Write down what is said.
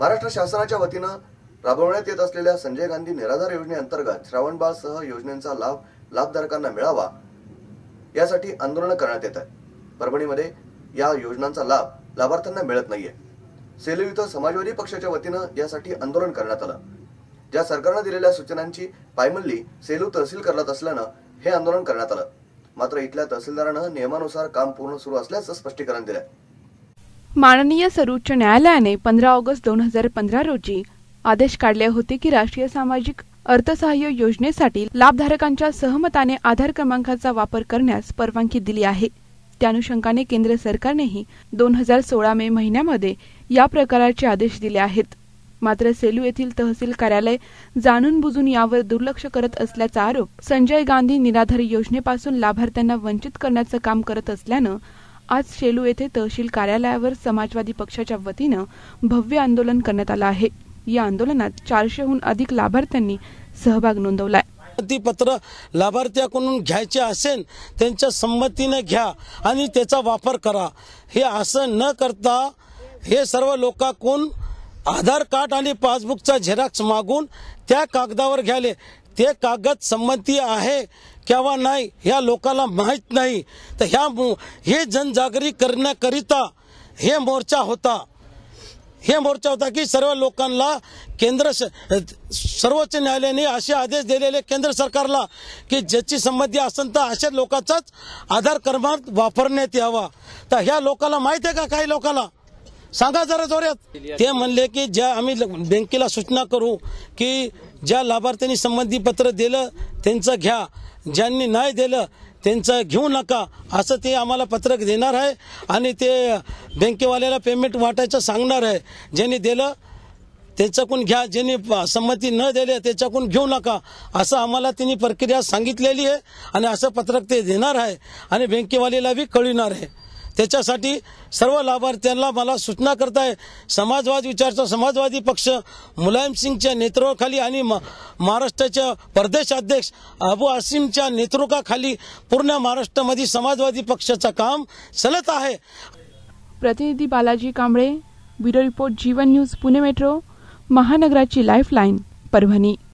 महाराष्ट्र शासनाच्या वतीनं राबवण्यात येत असलेल्या संजय गांधी निराधार योजनेअंतर्गत श्रावणबाळ सह योजनेचा लाभ लाभधारकांना मिळावा यासाठी आंदोलन करण्यात येत आहे. परभणीमध्ये या योजनांचा लाभ लाभार्थ्यांना मिळत नाहीये. सेलू इथं समाजवादी पक्षाच्या वतीनं यासाठी आंदोलन करण्यात आलं. ज्या सरकारनं दिलेल्या सूचनांची पायमल्ली सेलू तहसील करत असल्यानं हे आंदोलन करण्यात आलं. मात्र इथल्या तहसीलदारानं नियमानुसार काम पूर्ण सुरू असल्याचं स्पष्टीकरण दिलंय. माननीय सर्वोच्च न्यायालयाने पंधरा ऑगस्ट दोन हजार पंधरा रोजी आदेश काढले होते की राष्ट्रीय सामाजिक अर्थसहाय्य योजनेसाठी लाभधारकांच्या सहमताने आधार क्रमांकाचा वापर करण्यास परवानगी दिली आहे. त्या अनुषंगाने केंद्र सरकारनेही दोन हजार सोळा मे महिन्यामध्ये या प्रकाराचे आदेश दिले आहेत. मात्र सेलू येथील तहसील कार्यालय जाणून बुजून यावर दुर्लक्ष करत असल्याचा आरोप संजय गांधी निराधार योजनेपासून लाभार्थ्यांना वंचित करण्याचं काम करत असल्यानं आज शेलू येथे तहसील कार्यालयावर समाजवादी पक्षाच्या वतीनं भव्य आंदोलन करण्यात आलं आहे. या आंदोलनात चारशेहून अधिक लाभार्थ्यांनी सहभाग नोंदवलाय. पत्र लाभार्थ्याकडून घ्यायचे असेल त्यांच्या संमतीने घ्या आणि त्याचा वापर करा. हे असं न करता हे सर्व लोकांकडून आधार कार्ड आणि पासबुकचा झेरॉक्स मागून त्या कागदावर घ्याले ते कागद संमती आहे किंवा नाही ह्या लोकांना माहीत नाही. तर ह्या हे जनजागरी करण्याकरिता हे मोर्चा होता. हे मोर्चा होता की सर्व लोकांना केंद्र स- सर्वोच्च न्यायालयाने असे आदेश दिलेले केंद्र सरकारला की ज्याची संमती असेल तर अशा लोकांचाच आधार क्रमांक वापरण्यात यावा. तर ह्या लोकांना माहिती आहे का काही लोकांना सांगा जरा जोऱ्यात ते म्हणले की ज्या आम्ही बँकेला सूचना करू की ज्या लाभार्थ्यांनी संबंधी पत्र दिलं त्यांचं घ्या. ज्यांनी नाही दिलं त्यांचं घेऊ नका. असं ते आम्हाला पत्रक देणार आहे आणि ते बँकेवाल्याला पेमेंट वाटायचं सांगणार आहे. ज्यांनी दिलं त्याच्याकडून घ्या. ज्यांनी प- संमती न दिली त्याच्याकडून घेऊ नका. असं आम्हाला त्यांनी प्रक्रिया सांगितलेली आहे आणि असं पत्रक ते देणार आहे आणि बँकेवाल्याला बी कळविणार आहे. त्याच्यासाठी सर्व लाभार्थ्यांना मला सूचना करताय. समाजवादी विचारचा समाजवादी पक्ष मुलायमसिंगच्या नेतृत्वाखाली आणि म- महाराष्ट्राच्या प्रदेश अध्यक्ष अबू आसिमच्या नेतृत्वाखाली पूर्ण महाराष्ट्रामध्ये समाजवादी पक्षाचं काम चलत आहे. प्रतिनिधी Balaji Kamble bureau report Jeevan news Pune metro महानगराची lifeline Parbhani.